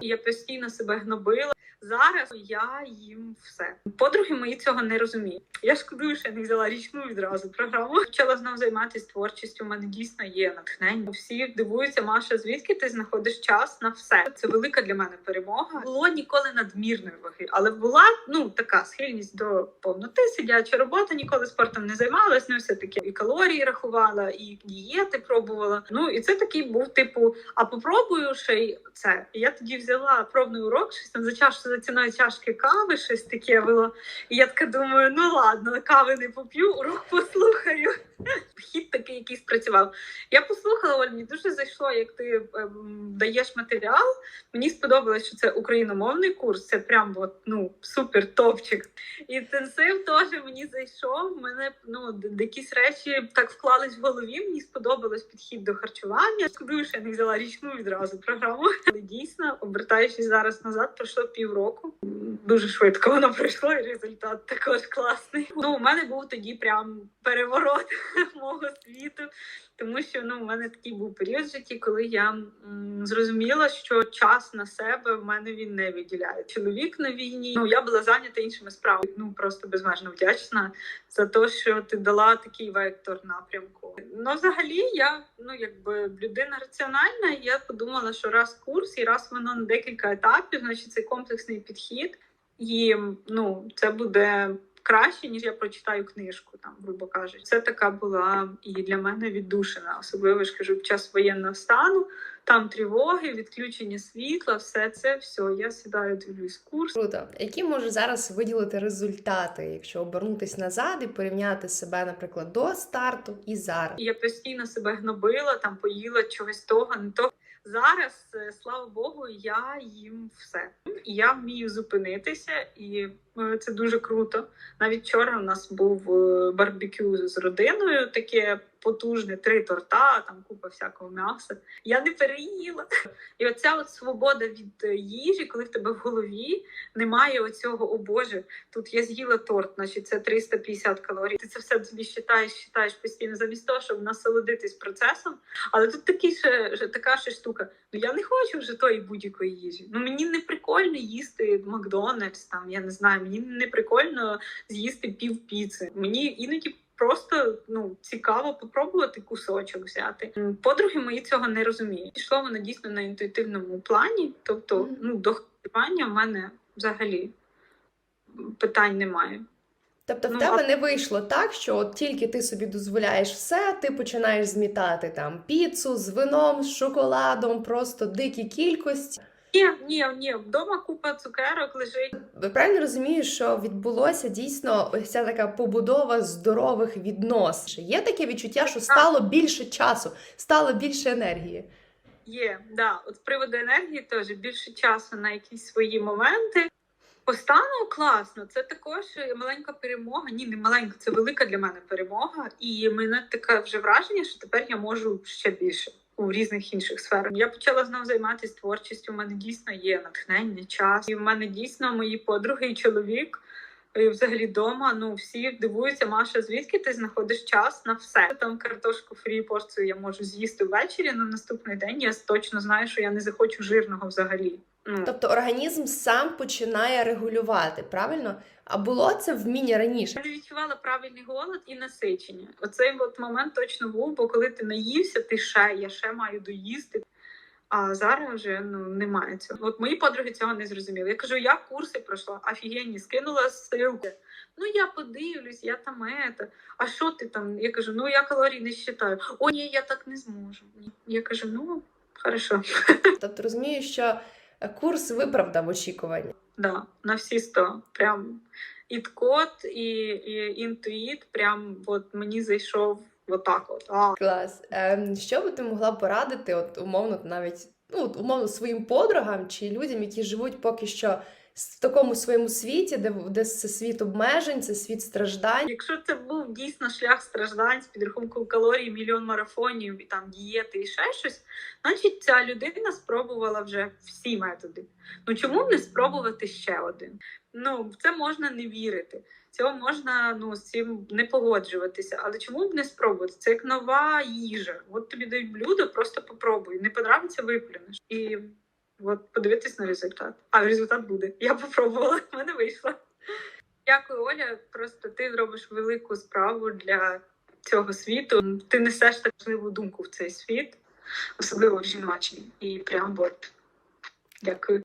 Я постійно себе гнобила. Зараз я їм все. Подруги мої цього не розуміють. Я шкодую, що я не взяла річну відразу програму. Почала знов займатися творчістю. У мене дійсно є натхнення. Всі дивуються, Маша, звідки ти знаходиш час на все? Це велика для мене перемога. Було ніколи надмірної ваги, але була ну така схильність до повноти, сидяча робота. Ніколи спортом не займалась. Ну все таки і калорії рахувала, і дієти пробувала. Ну і це такий був типу: а попробую ще й це. І я тоді взяла пробний урок, щось там за чаш за ціною чашки кави, щось таке було. І я така думаю, ну ладно, кави не поп'ю, урок послухаю. Хід такий якийсь працював. Я послухала, Оль, мені дуже зайшло, як ти ем, даєш матеріал. Мені сподобалось, що це україномовний курс. Це прям от, ну супер топчик. Інтенсив теж мені зайшов. Мене ну якісь речі так вклались в голові. Мені сподобалось підхід до харчування. Шкодую, що я не взяла річну відразу програму. Але дійсно, обертаючись зараз назад, пройшло півроку. Дуже швидко воно пройшло, і результат також класний. Ну, у мене був тоді прям переворот мого світу. Тому що ну, у мене такий був період в житті, коли я м, зрозуміла, що час на себе в мене він не виділяє. Чоловік на війні. Ну я була зайнята іншими справами. Ну просто безмежно вдячна за те, що ти дала такий вектор напрямку. Ну, взагалі, я ну якби людина раціональна. і Я подумала, що раз курс і раз воно на декілька етапів, значить це комплексний підхід, і ну це буде краще, ніж я прочитаю книжку, там, грубо кажучи. Це така була і для мене віддушина, особливо ж кажу, під час воєнного стану. Там тривоги, відключення світла, все це все. Я сідаю, дивлюсь курс. Круто. Які можеш зараз виділити результати, якщо обернутись назад і порівняти себе, наприклад, до старту і зараз? Я постійно себе гнобила, там поїла чогось того, не того. Зараз, е, слава Богу, я їм все. І я вмію зупинитися, і е, це дуже круто. Навіть вчора у нас був е, барбекю з родиною, таке потужне, три торта, там купа всякого м'яса. Я не переїла. І оця от свобода від е, їжі, коли в тебе в голові немає оцього, о Боже, тут я з'їла торт, значить це 350 калорій. Ти це все собі считаєш, считаєш постійно, замість того, щоб насолодитись процесом. Але тут ще, ще така ще штука. Ну я не хочу вже тої будь-якої їжі. Ну мені не прикольно їсти Макдональдс, там я не знаю, мені не прикольно з'їсти пів піци. Мені іноді. Просто ну цікаво попробувати кусочок взяти. Подруги мої цього не розуміють. Пішло воно дійсно на інтуїтивному плані. Тобто, ну до харчування в мене взагалі питань немає. Тобто в Ну, тебе а- не вийшло так, що от тільки ти собі дозволяєш все, ти починаєш змітати там піцу з вином, з шоколадом, просто дикі кількості. Ні, ні, ні, вдома купа цукерок лежить. Ви правильно розумієте, що відбулося дійсно ось ця така побудова здорових відносин? Є таке відчуття, що стало більше часу, стало більше енергії. Є, да. От з приводу енергії теж більше часу на якісь свої моменти. По стану класно. Це також маленька перемога. Ні, не маленька, це велика для мене перемога. І мене таке вже враження, що тепер я можу ще більше у різних інших сферах. Я почала знову займатися творчістю. У мене дійсно є натхнення, час. І в мене дійсно мої подруги і чоловік. І взагалі вдома, ну всі дивуються, Маша, звідки ти знаходиш час на все? Там картошку фрі порцію я можу з'їсти ввечері. На наступний день я точно знаю, що я не захочу жирного взагалі. Ну Тобто організм сам починає регулювати, правильно? А було це вміння раніше. я не відчувала правильний голод і насичення. Оцей от момент точно був, бо коли ти наївся, ти ще я ще маю доїсти. А зараз вже ну немає цього. От мої подруги цього не зрозуміли. Я кажу, я курси пройшла, офігенні, скинула ссылки. Ну я подивлюсь, я там ета. А що ти там? Я кажу, ну я калорій не считаю. О, ні, я так не зможу. Я кажу, ну хорошо. Тобто розумію, що курс виправдав очікування. Да, на всі сто. Прям і код, і, і інтуїт, прям от мені зайшов отак от. А, Клас. Ем, що би ти могла порадити, от умовно, навіть ну, от, умовно своїм подругам чи людям, які живуть поки що в такому своєму світі, де, де це світ обмежень, це світ страждань. Якщо це був дійсно шлях страждань з підрахунком калорій, мільйон марафонів і там дієти і ще щось, значить ця людина спробувала вже всі методи. Ну чому не спробувати ще один? Ну в це можна не вірити. Цього можна ну з цим не погоджуватися. Але чому б не спробувати? Це як нова їжа. От тобі дають блюдо, просто попробуй. Не подобається, виплюнеш. І От подивитись на результат. А результат буде. Я попробувала, в мене вийшло. Дякую, Оля. Просто ти робиш велику справу для цього світу. Ти несеш так важливу думку в цей світ, особливо в жіночій. І прям от дякую.